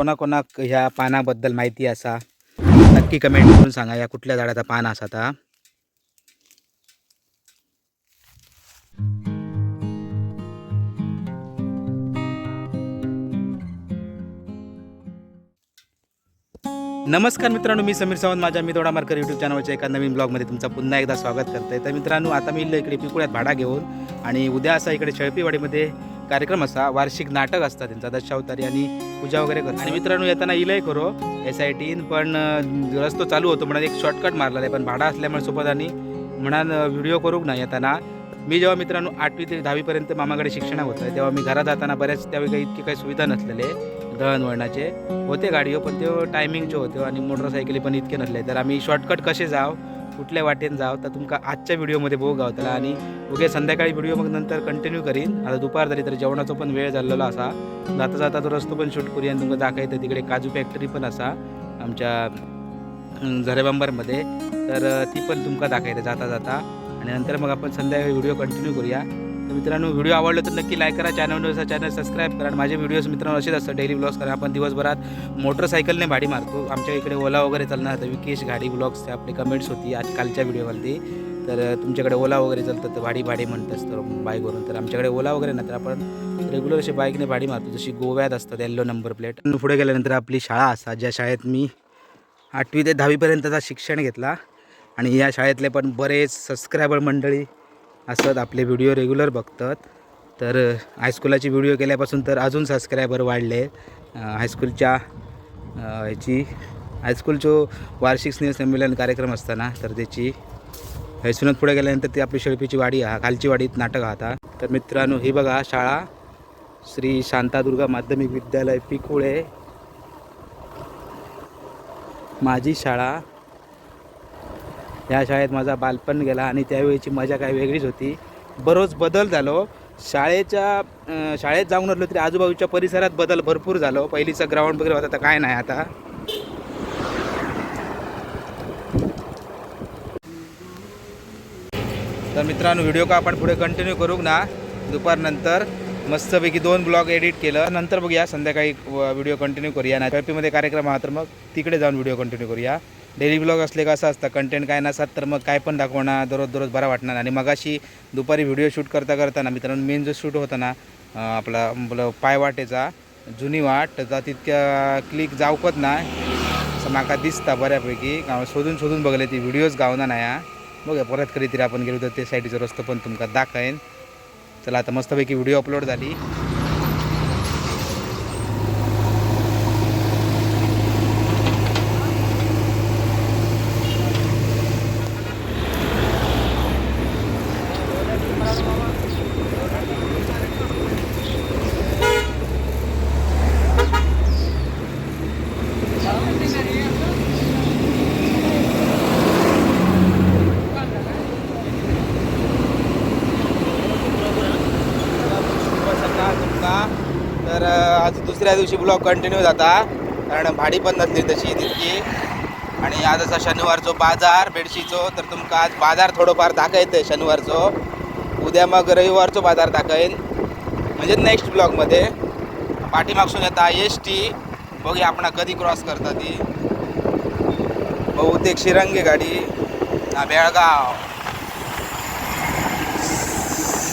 कोणाकोणाक ह्या पानाबद्दल माहिती असा नक्की कमेंट करून सांगा या कुठल्या झाडाचा पान असा ता. नमस्कार मित्रांनो मी समीर सावंत माझ्या मी थोडा मार्कर यूट्यूब चॅनलच्या एका नवीन ब्लॉगमध्ये तुमचं पुन्हा एकदा स्वागत करतोय. तर मित्रांनो आता मी इकडे पिकुळ्यात भाडा घेऊन आणि उद्या असा इकडे शेळपीवाडीमध्ये कार्यक्रम असा वार्षिक नाटक असतं त्यांचा दशावतारी आणि पूजा वगैरे करतो आणि मित्रांनो येताना इलय खरो एस आय टीन पण रस्तो चालू होतो म्हणून एक शॉर्टकट मारला आहे पण भाडा असल्यामुळे सोबत आणि म्हणून व्हिडिओ करूक ना येताना. मी जेव्हा मित्रांनो आठवी ते दहावीपर्यंत मामाकडे शिक्षण होतं तेव्हा मी घरात जाताना बऱ्याच त्यावेळी काही इतकी काही सुविधा नसलेले दळणवळणाचे होते गाडीओ पण ते टायमिंगचे होते आणि मोटरसायकली पण इतके नसले. तर आम्ही शॉर्टकट कसे जाव कुठल्या वाटेन जाव तर तुमका आजच्या व्हिडिओमध्ये भोग गावतला. आणि उगे संध्याकाळी व्हिडिओ मग नंतर कंटिन्यू करीन. आता दुपार झाली तर जेवणाचा पण वेळ झालेला असा. जाता जाता तो रस्तो पण शूट करूया आणि तुमकां दाखवतं तिकडे काजू फॅक्टरी पण असा आमच्या झरेबांबरमध्ये. तर ती पण तुमकां दाखयता जाता जाता. आणि नंतर मग आपण संध्याकाळी व्हिडिओ कंटिन्यू करूया. तर मित्रांनो व्हिडिओ आवडला तर नक्की लाईक करा चॅनलवर चॅनल सबस्क्राईब करा. माझे व्हिडिओज मित्रांनो असेच असतात डेली ब्लॉग्स करा. आपण दिवसभरात मोटरसायकलने भाडी मारतो. आमच्या इकडे ओला वगैरे चालणार तर विकेश गाडी ब्लॉग्स आपली कमेंट्स होती आज कालच्या व्हिडिओवरती तर तुमच्याकडे ओला वगैरे चालतं तर भाडी भाडी म्हणत असतं बाईकवरून. तर आमच्याकडे ओला वगैरे नाही तर आपण रेग्युलर अशी बाईकने भाडी मारतो. जशी गोव्यात असतात येल्लो नंबर प्लेट पुढे गेल्यानंतर आपली शाळा असा ज्या शाळेत मी आठवी ते दहावीपर्यंतचा शिक्षण घेतला. आणि या शाळेतले पण बरेच सबस्क्रायबर मंडळी असत. आपले व्हिडिओ रेग्युलर बघतात. तर हायस्कूलाची व्हिडिओ केल्यापासून तर अजून सबस्क्रायबर वाढले. हायस्कूलच्या ह्याची हायस्कूलचो वार्षिक स्नेहसंमेलन कार्यक्रम असताना तर त्याची हायस्कूलात पुढे गेल्यानंतर ती आपली शेळपीची वाडी हा खालची वाडीत नाटक आता. तर मित्रांनो ही बघा शाळा. श्री शांतादुर्गा माध्यमिक विद्यालय पिकुळे. माझी शाळा. ह्या शाळेत माझा बालपण गेला आणि त्यावेळीची मजा काय वेगळीच होती. बरोच बदल झालो. शाळेच्या शाळेत जाऊन नसलो तरी आजूबाजूच्या परिसरात बदल भरपूर झालो. पहिलीचं ग्राउंड वगैरे होता तर काय नाही आता. तर मित्रांनो व्हिडिओ का आपण पुढे कंटिन्यू करू ना? दुपारनंतर. मस्तपैकी दोन ब्लॉग एडिट केलं. नंतर बघूया संध्याकाळी व्हिडिओ कंटिन्यू करूया. ना मध्ये कार्यक्रम हा तर मग तिकडे जाऊन व्हिडिओ कंटिन्यू करूया. डेली ब्लॉग असले का असं असतं कंटेंट काय नसतात तर मग काय पण दाखवणार दररोज दररोज बरा वाटणार आणि मगाशी दुपारी व्हिडिओ शूट करता करताना मित्रांनो मेन जो शूट होता ना आपला पाय पायवाटेचा जुनी वाट त्याचा तितक्या क्लिक जावकत नाही असं दिसता बऱ्यापैकी. शोधून शोधून बघले ती व्हिडिओज गावना नाही हा परत कधी तरी आपण गेलो तर ते साईडचा रस्तो पण तुमका दाखवेन. चला आता मस्तपैकी व्हिडिओ अपलोड झाली तुमका तर तिसऱ्या दुसऱ्या दिवशी ब्लॉग कंटिन्यू जाता. कारण भाडी पण नसली तशी तितकी. आणि आज असा शनिवारचो बाजार बेडशीचो. तर तुमका आज बाजार थोडंफार दाखयतंय शनिवारचो. उद्या मग रविवारचो बाजार दाखवेन. म्हणजे नेक्स्ट ब्लॉगमध्ये पाठीमागसून येता एस टी बघी आपण कधी क्रॉस करता ती. बहुतेक शिरंगे गाडी. हा बेळगाव.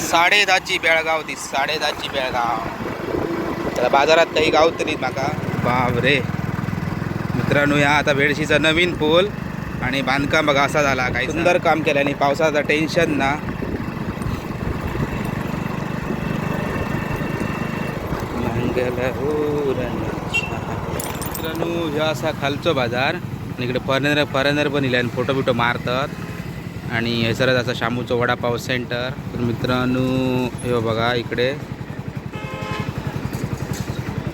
साडे दहाची बेळगाव ती साडे दहाची बेळगाव. त्याला बाजारात काही गाव तरी माका. बाप रे मित्रांनो या आता वेळशीचा नवीन पूल आणि बांधकाम बघा असा झाला काही सुंदर काम केलं आणि पावसाचं टेन्शन ना. मित्रांनो ह्यो असा खालचो बाजार आणि इकडे फॉरेनर फॉरेनर पण इले फोटो बिटो मारतात. आणि हैसरच असा शामूचं वडापाव सेंटर तर मित्रांनो हे बघा इकडे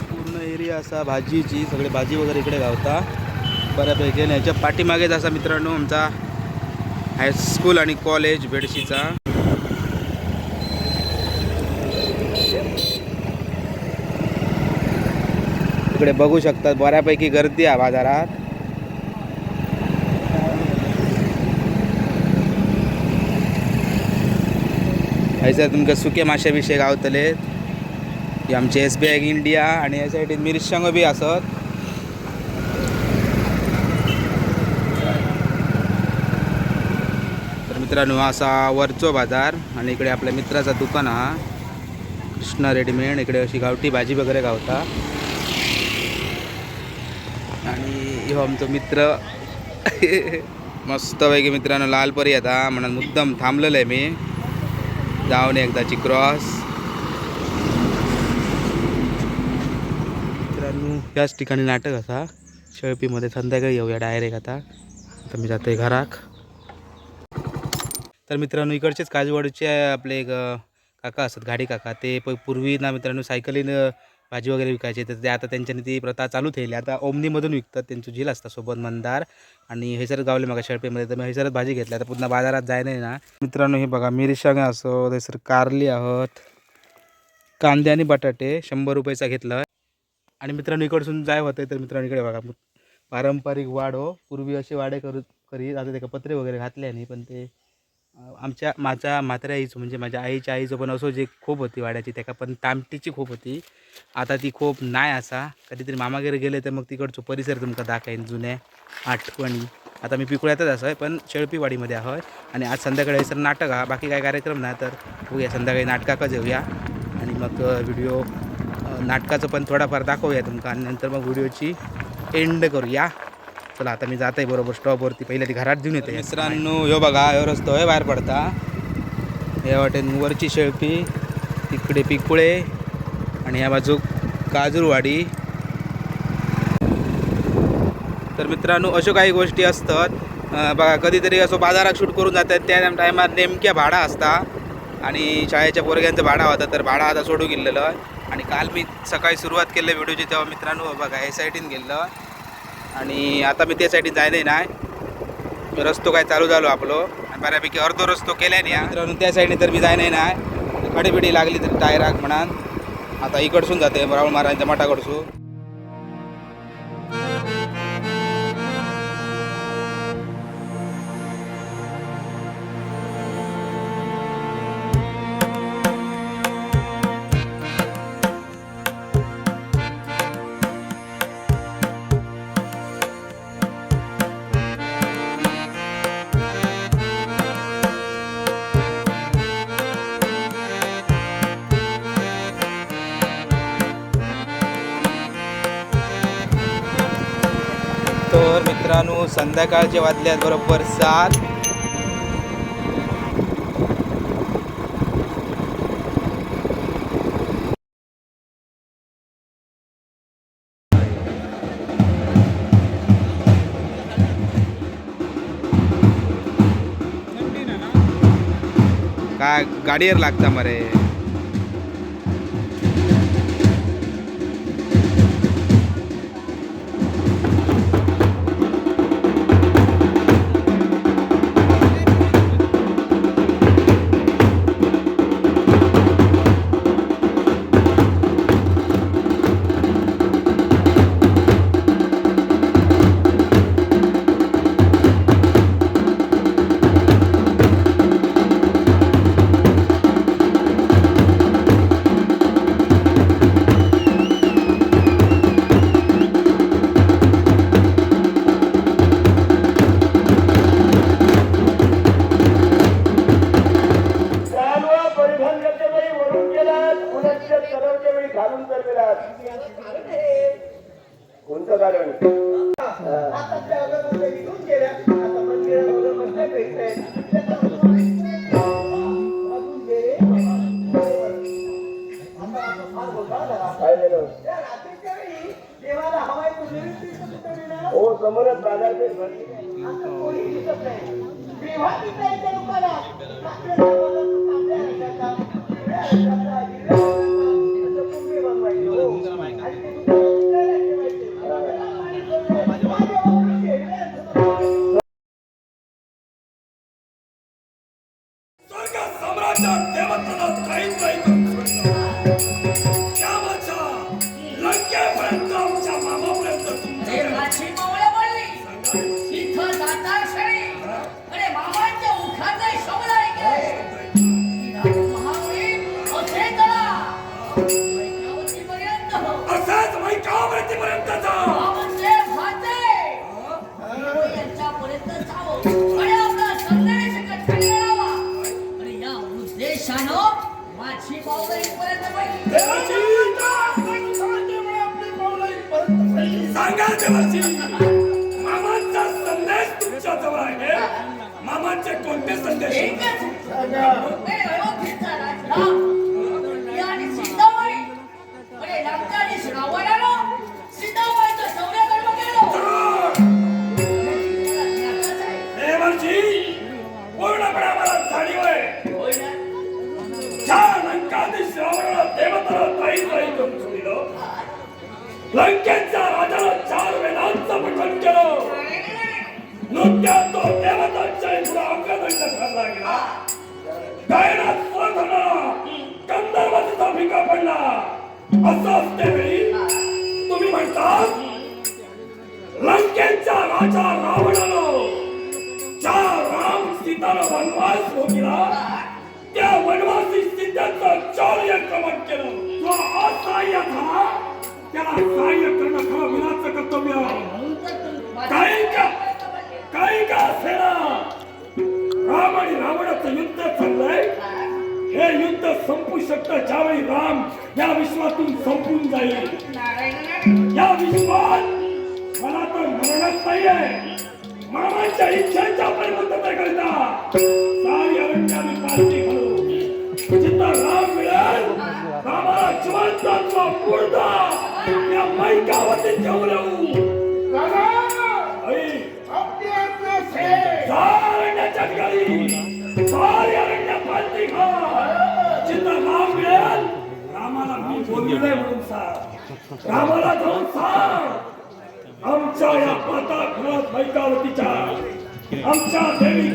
पूर्ण एरिया असा भाजीची सगळे भाजी वगैरे इकडे गावता. बऱ्यापैकी. आणि ह्याच्या पाठीमागेच असा मित्रांनो आमचा हायस्कूल आणि कॉलेज बेडशीचा. इकडे बघू शकतात बऱ्यापैकी गर्दी आहे बाजारात. हयसर तुमकां सुके माशे बिशे गावतले की आमचे एस बी आय इंडिया आणि हे सायडीन मिरशांगो बी आसत तर मित्रांनो असा वरचो बाजार आणि इकडे आपल्या मित्राचा दुकान हा. कृष्णा रेडीमेड इकडे अशी गावठी भाजी वगैरे गावता. आणि हो आमचो मित्र. मस्त पैकी मित्रांनो लालपरी येता म्हणून मुद्दम थांबलेलं आहे मी. जाऊन एकदाची क्रॉस मित्रांनो याच ठिकाणी नाटक असा. शेळपीमध्ये संध्याकाळी येऊया डायरेक्ट आता. आता मी जाते घराक तर मित्रांनो इकडचेच काजूवाडूचे आपले एक काका असतात गाडी काका. ते प पूर्वी ना मित्रांनो सायकलीनं भाजी वगैरे विकायचे. तर ते आता त्यांच्यानी ती प्रथा चालू ठेवली. आता ओमनीमधून विकतात त्यांचं झील असतात सोबत मंदार. आणि हैसरत गावले मग शेळपेमध्ये. तर मी हैसरत भाजी घेतल्या. तर पुन्हा बाजारात जाय नाही ना. मित्रांनो हे बघा मिरशांग असो थंयसर कारली आहोत. कांदे आणि बटाटे शंभर रुपयाचा घेतला. आणि मित्रांनो इकडसून जाय होतं तर मित्रांनो इकडे बघा पारंपरिक वाड हो पूर्वी असे वाडे करू करीत आता त्याका पत्रे वगैरे घातले नाही पण ते आमच्या माझ्या म्हाताऱ्या आईचं म्हणजे माझ्या आईच्या आईचं पण असो जे खूप होती वाड्याची त्याका पण तामटीची खूप होती. आता ती खूप नाही असा. कधीतरी मामागेरे गेले तर मग तिकडचो परिसर तुमका दाखवेन जुन्या आठवणी. आता मी पिकुळ्यातच असं आहे पण शेळपीवाडीमध्ये आहे आणि आज संध्याकाळी सर नाटक हा बाकी काय कार्यक्रम नाही तर बघूया संध्याकाळी नाटकाकच येऊया. आणि मग व्हिडिओ नाटकाचं पण थोडाफार दाखवूया तुमका आणि नंतर मग व्हिडिओची एंड करूया. चला आता मी जात आहे बरोबर स्टॉपवरती पहिले ती घरात घेऊन येते मित्रांनो ह्यो बघा ह्यो रस्तो आहे बाहेर पडता. या वाटेन वरची शेळपी तिकडे पिकुळे आणि या बाजू काजूरवाडी. तर मित्रांनो अशा काही गोष्टी असतात. बघा कधीतरी असं बाजारात शूट करून जातात. त्या टायमात नेमक्या भाडा असता. आणि शाळेच्या पोरग्यांचं भाडा होता तर भाडा आता सोडू गेलेलं. आणि काल मी सकाळी सुरुवात केलं व्हिडिओची तेव्हा मित्रांनो बघा या साईडीन गेलं आणि आता मी त्या साईडीन जायला नाही रस्तो काय चालू झालो आपलो. आणि बऱ्यापैकी अर्धो रस्तो केलाय नाही मित्रांनो त्या साईडने तर मी जायला नाही खडीबिडी लागली तर टायराक म्हणा. आता इकडसून जाते राहुल महाराजांच्या मठाकडसून. मित्रांनो संध्याकाळचे वाजल्यात बरोबर सात. काय गाडीवर लागता मरे. रंगाचा, असं कुंभी बनवायचे, सांगा देवाची! मामांचा संदेश तुमच्या जवळ आहे. मामांचे कोणते संदेश? ಲಂಕೆನ್ಸ್ are other संपू शकतं ज्यावेळी राम या विश्वातून संपून जाईल. या विश्वात मला तर मरणच नाहीये. मामाच्या इच्छेच्या परिवर्तनाकरिता सारी अरण्याने पालखी घालू जिथं राम मिळेल रामाला जिवंत अथवा मुर्दा या मैकावरती ठेवू आई सारण्याच्या ठिकाणी. सारी अरण्य पालखी घाल. मी बोललोय म्हणून सांग रामाला जाऊन सांग आमच्या या पाता घरात मैकावतीच्या आमच्या देवी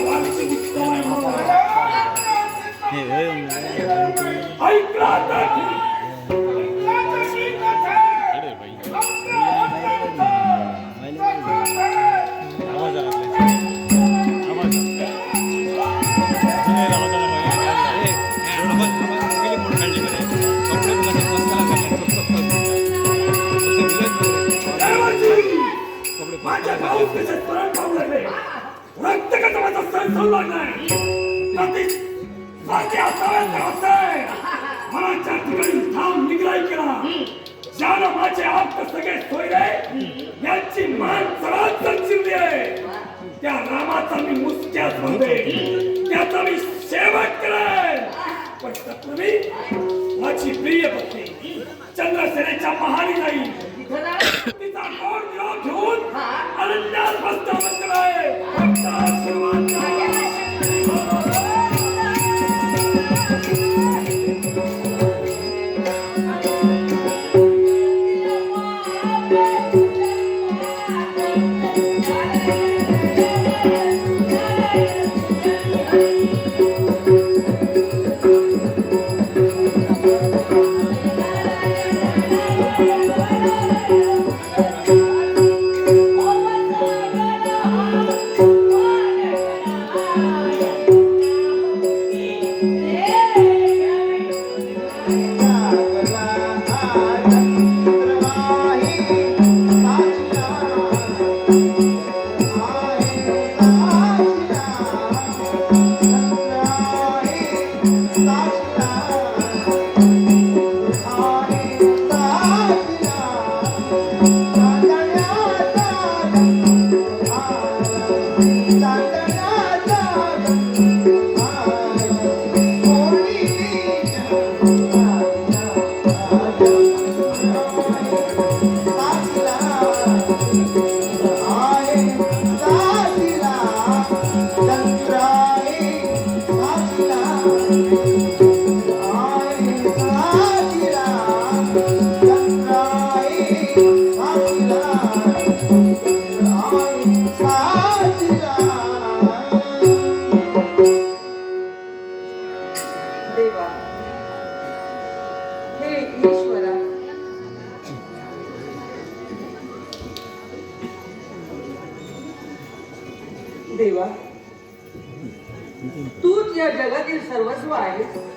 वारशी उत्सव आहे म्हणून ऐकला तर मनाच्या ठिकाणी थांब निग्राही केला ज्यानं माझे आप्त सगळे सोयरे यांची मान चढाच चिरली आहे त्या रामाचा मी मुसक्यात म्हणते त्याचा मी शेवट करेन पण तत्पूर्वी माझी प्रिय पत्नी चंद्रसेनेच्या महाली जाईल wife.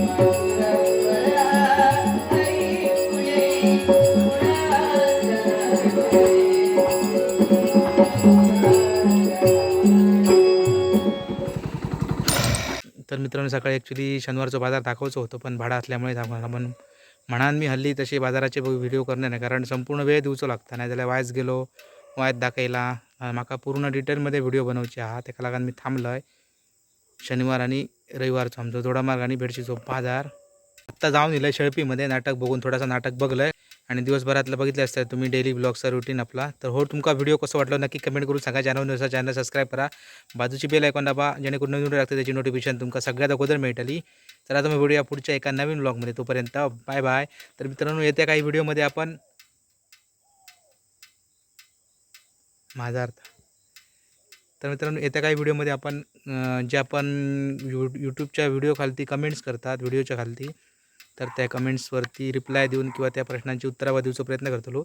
तर मित्रांनो सकाळी ॲक्च्युली शनिवारचं बाजार दाखवायचं होतं पण भाडा असल्यामुळे दाखवणार पण म्हणान मी हल्ली तसे बाजाराचे व्हिडिओ करणार नाही कारण संपूर्ण वेळ दिवचो लागता नाही जाल्यार वायच गेलो वायत दाखयला म्हाका पूर्ण डिटेलमध्ये व्हिडिओ बनवचे आहा तेका लागून मी थांबलो आहे शनिवार आणि रविवारचं आमचं दोडामार्ग आणि भेडशीचो बाजार आत्ता जाऊन येलं शेळपीमध्ये नाटक बघून थोडासा नाटक बघलं आणि दिवसभरातलं बघितलं असतं तुम्ही डेली ब्लॉगचा रुटीन आपला. तर हो तुमका व्हिडिओ कसं वाटलं नक्की कमेंट करून सांगा. चॅनल नसा चॅनल सबस्क्राईब करा. बाजूची बेल ऐकून दाबा जेणेकरून नवीन व्हिडिओ लागते त्याची नोटिफिकेशन तुमका सगळ्यात अगोदर मिळतली. तर आता मी व्हिडिओ पुढच्या एका नवीन ब्लॉगमध्ये तोपर्यंत बाय बाय तर मित्रांनो येत्या काही व्हिडिओमध्ये आपण माझा अर्थ. तर मित्रांनो येत्या काही व्हिडिओमध्ये आपण जे आपण यू यूट्यूबच्या व्हिडिओखालती कमेंट्स करतात व्हिडिओच्या खालती तर त्या कमेंट्सवरती रिप्लाय देऊन किंवा त्या प्रश्नांची उत्तरावर देऊचा प्रयत्न करतलो